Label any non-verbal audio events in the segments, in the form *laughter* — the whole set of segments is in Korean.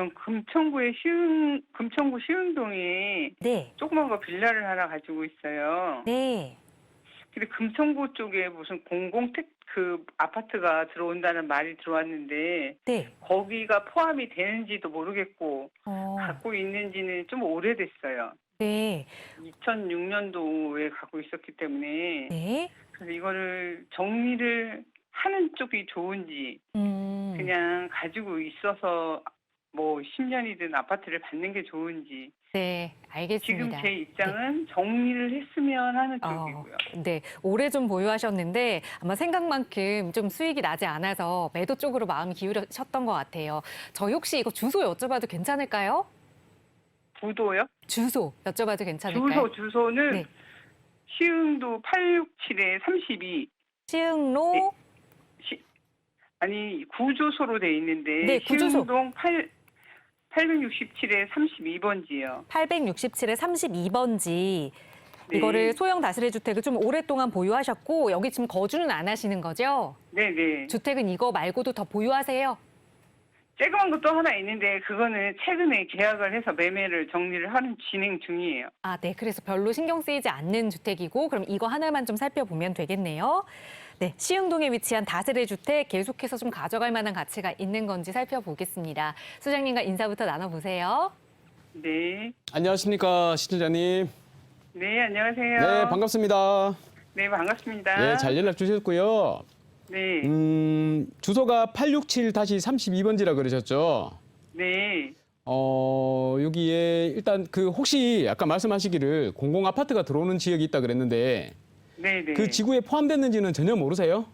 전 금천구의 시흥 금천구 시흥동에 네. 조그만 거 빌라를 하나 가지고 있어요. 네. 근데 금천구 쪽에 무슨 공공택 그 아파트가 들어온다는 말이 들어왔는데 네. 거기가 포함이 되는지도 모르겠고 어, 갖고 있는지는 좀 오래됐어요. 네. 2006년도에 갖고 있었기 때문에 네. 그래서 이거를 정리를 하는 쪽이 좋은지 음. 그냥 가지고 있어서 뭐 10년이든 아파트를 받는 게 좋은지 네. 지금 알겠습니다. 제 입장은 정리를 했으면 하는 어, 쪽이고요. 네, 오래 좀 보유하셨는데 아마 생각만큼 좀 수익이 나지 않아서 매도 쪽으로 마음 기울이셨던 것 같아요. 저희 혹시 이거 주소 여쭤봐도 괜찮을까요? 부도요? 주소 여쭤봐도 괜찮을까요? 주소 주소는 네. 시흥도 867에 32 시흥로 네. 시, 아니 구주소로 돼 있는데 네, 구주소. 시흥동 8 867에 32번지요. 867의 32번지 네. 이거를 소형 다세대 주택을 좀 오랫동안 보유하셨고 여기 지금 거주는 안 하시는 거죠? 네네. 주택은 이거 말고도 더 보유하세요? 쬐그만 것도 하나 있는데 그거는 최근에 계약을 해서 매매를 정리를 하는 진행 중이에요. 아, 네. 그래서 별로 신경 쓰이지 않는 주택이고 그럼 이거 하나만 좀 살펴보면 되겠네요. 네, 시흥동에 위치한 다세대 주택 계속해서 좀 가져갈 만한 가치가 있는 건지 살펴보겠습니다. 소장님과 인사부터 나눠보세요. 네. 안녕하십니까 시청자님. 네, 안녕하세요. 네 반갑습니다. 네, 반갑습니다. 네 잘 연락 주셨고요. 네. 음 주소가 867-32번지라 그러셨죠. 네. 어 여기에 일단 그 혹시 아까 말씀하시기를 공공 아파트가 들어오는 지역이 있다 그랬는데 네, 네. 그 지구에 포함됐는지는 전혀 모르세요?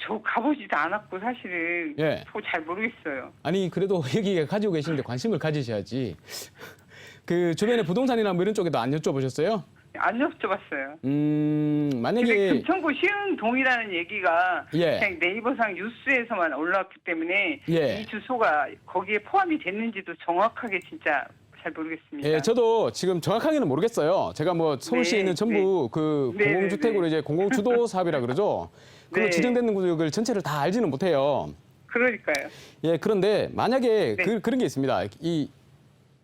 저 가보지도 않았고 사실은 예. 저잘 모르겠어요. 아니 그래도 *laughs* 여기 가지고 계시는데 관심을 가지셔야지. *laughs* 그 주변에 부동산이나 뭐 이런 쪽에도 안 여쭤보셨어요? 안 여쭤봤어요. 음 근데 만약에 금천구 시흥 동이라는 얘기가 예. 그냥 네이버상 뉴스에서만 올라왔기 때문에 예. 이 주소가 거기에 포함이 됐는지도 정확하게 진짜 잘 모르겠습니다. 예, 저도 지금 정확하게는 모르겠어요. 제가 뭐 서울시에 네, 있는 전부 그 네, 공공주택으로 네. 이제 공공주도 *laughs* 사업이라 그러죠. 그로 네. 지정되는 구역을 전체를 다 알지는 못해요. 그러니까요. 예, 그런데 만약에 네. 그, 그런 게 있습니다. 이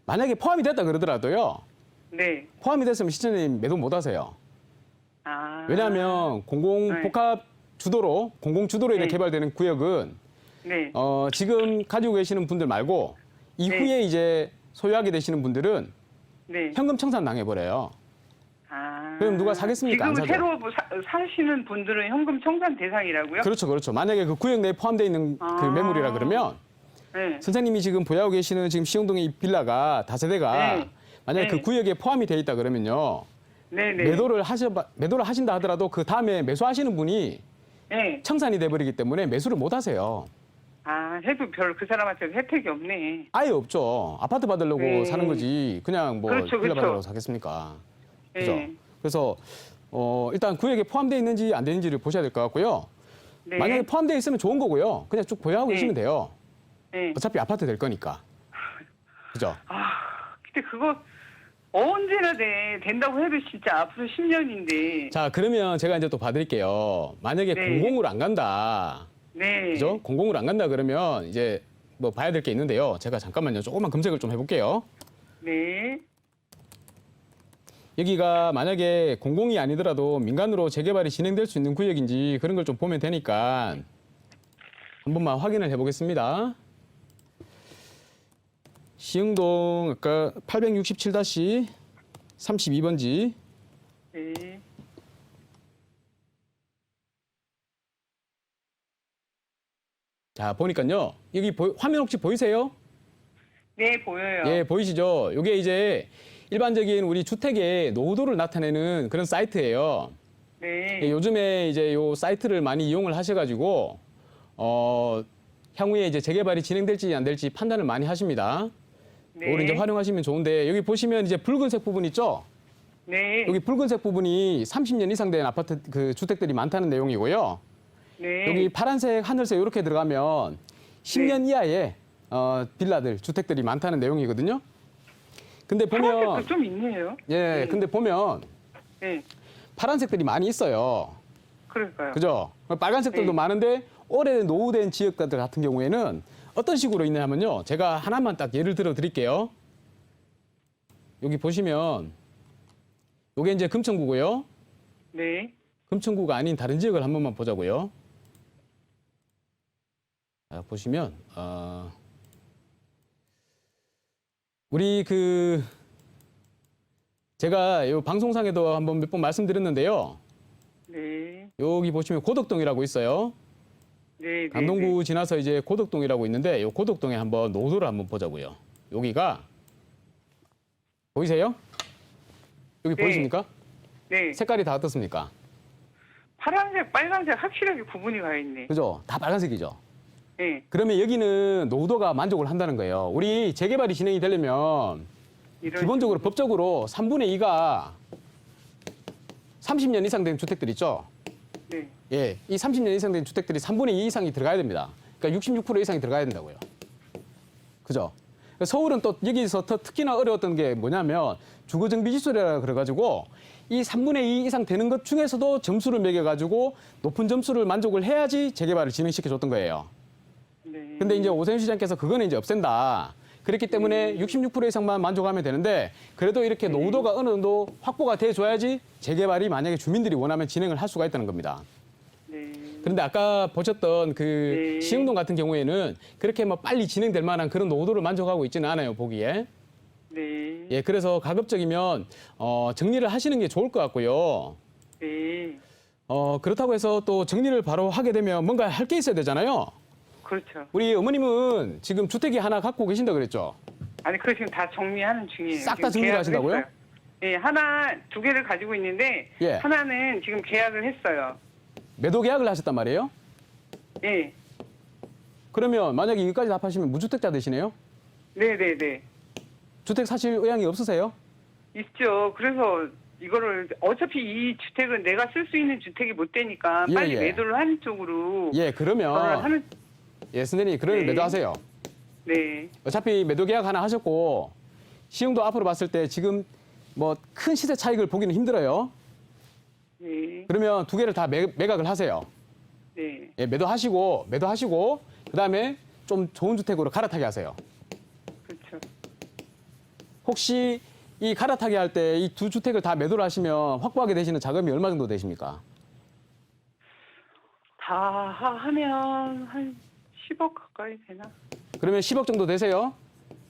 만약에 포함이 됐다 그러더라도요. 네. 포함이 됐으면 시청자님 매도 못 하세요. 아. 왜냐하면 공공 네. 복합 주도로 공공 주도로 인해 네. 개발되는 구역은 네. 어, 지금 가지고 계시는 분들 말고 이후에 네. 이제 소유하게 되시는 분들은 네. 현금 청산 당해 버려요. 아. 그럼 누가 사겠습니까? 안 지금 사죠. 새로 뭐 사, 사시는 분들은 현금 청산 대상이라고요? 그렇죠, 그렇죠. 만약에 그 구역 내에 포함되어 있는 그 아. 매물이라 그러면 네. 선생님이 지금 보유하고 계시는 지금 시흥동의 이 빌라가 다세대가 네. 만약에 네. 그 구역에 포함이 되어 있다 그러면요. 네, 네. 매도를 하셔 매도를 하신다 하더라도 그 다음에 매수하시는 분이 네. 청산이 돼 버리기 때문에 매수를 못 하세요. 아, 해도 별 그 사람한테 혜택이 없네. 아예 없죠. 아파트 받으려고 네. 사는 거지. 그냥 뭐 그렇죠, 빌라 그렇죠. 받으려고 사겠습니까? 그죠? 네. 그래서 어, 일단 구역에 포함되어 있는지 안 되는지를 보셔야 될 것 같고요. 네. 만약에 포함되어 있으면 좋은 거고요. 그냥 쭉 보유하고 네. 계시면 돼요. 네. 어차피 아파트 될 거니까. 그죠? 아, 근데 그거 언제나 돼. 된다고 해도 진짜 앞으로 10년인데. 자, 그러면 제가 이제 또 봐드릴게요. 만약에 네. 공공으로 안 간다. 네. 그죠? 공공으로 안 간다 그러면 이제 뭐 봐야 될 게 있는데요. 제가 잠깐만요. 조금만 검색을 좀 해볼게요. 네. 여기가 만약에 공공이 아니더라도 민간으로 재개발이 진행될 수 있는 구역인지 그런 걸 좀 보면 되니까 한 번만 확인을 해보겠습니다. 시흥동 아까 867-32번지 네. 자 보니까요 여기 보- 화면 혹시 보이세요? 네, 보여요. 예 보이시죠? 이게 이제 일반적인 우리 주택의 노후도를 나타내는 그런 사이트예요. 네. 예, 요즘에 이제 요 사이트를 많이 이용을 하셔가지고 어 향후에 이제 재개발이 진행될지 안 될지 판단을 많이 하십니다. 네. 이걸 이제 활용하시면 좋은데 여기 보시면 이제 붉은색 부분 있죠? 네. 여기 붉은색 부분이 30년 이상 된 아파트 그 주택들이 많다는 내용이고요. 네. 여기 파란색, 하늘색 이렇게 들어가면 10년 이하의 어, 빌라들, 주택들이 많다는 내용이거든요. 근데 보면 파란색도 좀 있네요. 예, 네. 근데 보면 네. 파란색들이 많이 있어요. 그러니까요. 그죠? 빨간색들도 네. 많은데 오래 노후된 지역들 같은 경우에는 어떤 식으로 있냐면요. 제가 하나만 딱 예를 들어 드릴게요. 여기 보시면 요게 이제 금천구고요. 네. 금천구가 아닌 다른 지역을 한 번만 보자고요. 자, 보시면 어, 우리 그 제가 요 방송상에도 한번 몇 번 말씀드렸는데요. 네. 여기 보시면 고덕동이라고 있어요. 네. 네. 감동구 지나서 이제 고덕동이라고 있는데 요 고덕동에 한번 노도를 한번 보자고요. 여기가 보이세요? 여기 네. 보이십니까? 네. 색깔이 다 어떻습니까? 파란색, 빨간색 확실하게 구분이 가 있네. 그죠? 다 빨간색이죠. 네. 그러면 여기는 노후도가 만족을 한다는 거예요. 우리 재개발이 진행이 되려면 이런 기본적으로 법적으로 3분의 2가 30년 이상 된 주택들 있죠? 네. 예, 이 30년 이상 된 주택들이 3분의 2 이상이 들어가야 됩니다. 그러니까 66% 이상이 들어가야 된다고요. 그죠? 서울은 또 여기서 더 특히나 어려웠던 게 뭐냐면 주거정비지수라 그래가지고 이 3분의 2 이상 되는 것 중에서도 점수를 매겨가지고 높은 점수를 만족을 해야지 재개발을 진행시켜 줬던 거예요. 네. 근데 이제 오세훈 시장께서 그거는 이제 없앤다. 그렇기 때문에 66% 이상만 만족하면 되는데 그래도 이렇게 노후도가 어느 정도 확보가 돼 줘야지 재개발이 만약에 주민들이 원하면 진행을 할 수가 있다는 겁니다. 네. 그런데 아까 보셨던 그 네. 시흥동 같은 경우에는 그렇게 뭐 빨리 진행될 만한 그런 노후도를 만족하고 있지는 않아요, 보기에. 네. 예, 그래서 가급적이면 어, 정리를 하시는 게 좋을 것 같고요. 네. 어, 그렇다고 해서 또 정리를 바로 하게 되면 뭔가 할 게 있어야 되잖아요. 그렇죠. 우리 어머님은 지금 주택이 하나 갖고 계신다 그랬죠? 아니 그거 지금 다 정리하는 중이에요. 싹 다 지금 정리를 계약을 하신다고요? 했어요. 예, 하나 두 개를 가지고 있는데 예. 하나는 지금 계약을 했어요. 매도 계약을 하셨단 말이에요? 예. 그러면 만약에 이것까지 합하시면 무주택자 되시네요? 네, 네, 네. 주택 사실 의향이 없으세요? 있죠. 그래서 이거를 어차피 이 주택은 내가 쓸 수 있는 주택이 못 되니까 예, 빨리 예. 매도를 하는 쪽으로 예, 그러면 하는 예, 선생님 그러면 네. 매도하세요. 네. 어차피 매도 계약 하나 하셨고 시흥도 앞으로 봤을 때 지금 뭐 큰 시세 차익을 보기는 힘들어요. 네. 그러면 두 개를 다 매, 매각을 하세요. 네. 예, 매도하시고 매도하시고 그다음에 좀 좋은 주택으로 갈아타게 하세요. 그렇죠. 혹시 이 갈아타게 할 때 이 두 주택을 다 매도를 하시면 확보하게 되시는 자금이 얼마 정도 되십니까? 다 하- 하면 한 10억 가까이 되나? 그러면 10억 정도 되세요?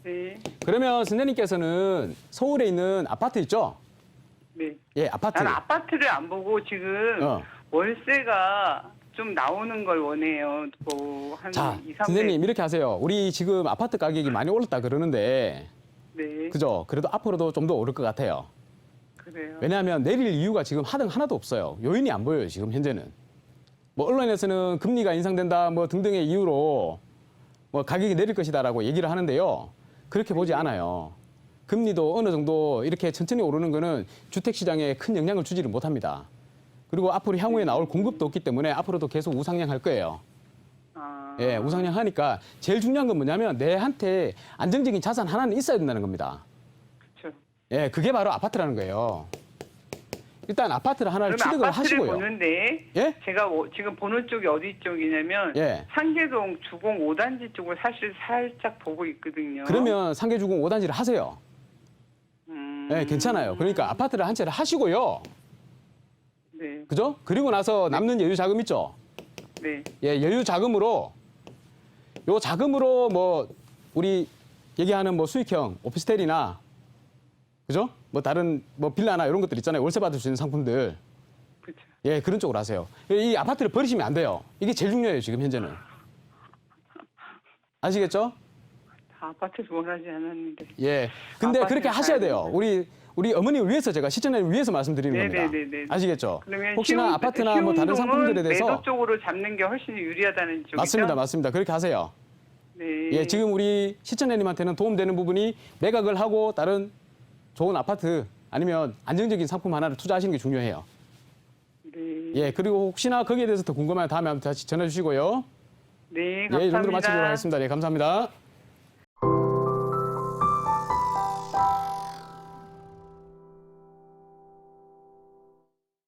네. 그러면 선생님께서는 서울에 있는 아파트 있죠? 네. 예, 아파트. 난 아파트를 안 보고 지금 어. 월세가 좀 나오는 걸 원해요. 뭐한 자, 2, 300. 선생님 이렇게 하세요. 우리 지금 아파트 가격이 많이 올랐다 그러는데 네. 그죠? 그래도 앞으로도 좀 더 오를 것 같아요. 그래요. 왜냐하면 내릴 이유가 지금 하등 하나도 없어요. 요인이 안 보여요, 지금 현재는. 뭐 언론에서는 금리가 인상된다 뭐 등등의 이유로 뭐 가격이 내릴 것이다라고 얘기를 하는데요. 그렇게 보지 않아요. 금리도 어느 정도 이렇게 천천히 오르는 거는 주택 시장에 큰 영향을 주지를 못합니다. 그리고 앞으로 향후에 나올 공급도 없기 때문에 앞으로도 계속 우상향할 거예요. 아, 예, 우상향 하니까 제일 중요한 건 뭐냐면 내한테 안정적인 자산 하나는 있어야 된다는 겁니다. 그렇죠. 예, 그게 바로 아파트라는 거예요. 일단 아파트를 하나를 취득을 아파트를 하시고요. 보는데 예? 제가 어- 지금 보는 쪽이 어디 쪽이냐면 예. 상계동 주공 5단지 쪽을 사실 살짝 보고 있거든요. 그러면 상계주공 5단지를 하세요. 음, 예, 괜찮아요. 그러니까 아파트를 한 채를 하시고요. 네, 그죠? 그리고 나서 남는 여유 자금 있죠? 네, 예, 여유 자금으로 요 자금으로 뭐 우리 얘기하는 뭐 수익형 오피스텔이나 그죠? 뭐 다른 뭐 빌라나 이런 것들 있잖아요. 월세 받을 수 있는 상품들. 그렇죠. 예, 그런 쪽으로 하세요. 이 아파트를 버리시면 안 돼요. 이게 제일 중요해요, 지금 현재는. *laughs* 아시겠죠? 다 아파트를 원하지 않았는데. 예. 근데 그렇게 하셔야 돼요. 우리 우리 어머님을 위해서 제가 시청자를 위해서 말씀드리는 겁니다. 네네네네. 아시겠죠? 그러면 혹시나 시흥- 아파트나 뭐 다른 상품들에 대해서 매도 쪽으로 잡는 게 훨씬 유리하다는 쪽이죠. 맞습니다, 맞습니다. 그렇게 하세요. 네. 예, 지금 우리 시청자님한테는 도움되는 부분이 매각을 하고 다른 좋은 아파트 아니면 안정적인 상품 하나를 투자하시는 게 중요해요. 네. 예, 그리고 혹시나 거기에 대해서 더 궁금하면 다음에 한번 다시 전해 주시고요. 네, 예, 이 감사합니다. 정도로 마치도록 하겠습니다. 네, 감사합니다.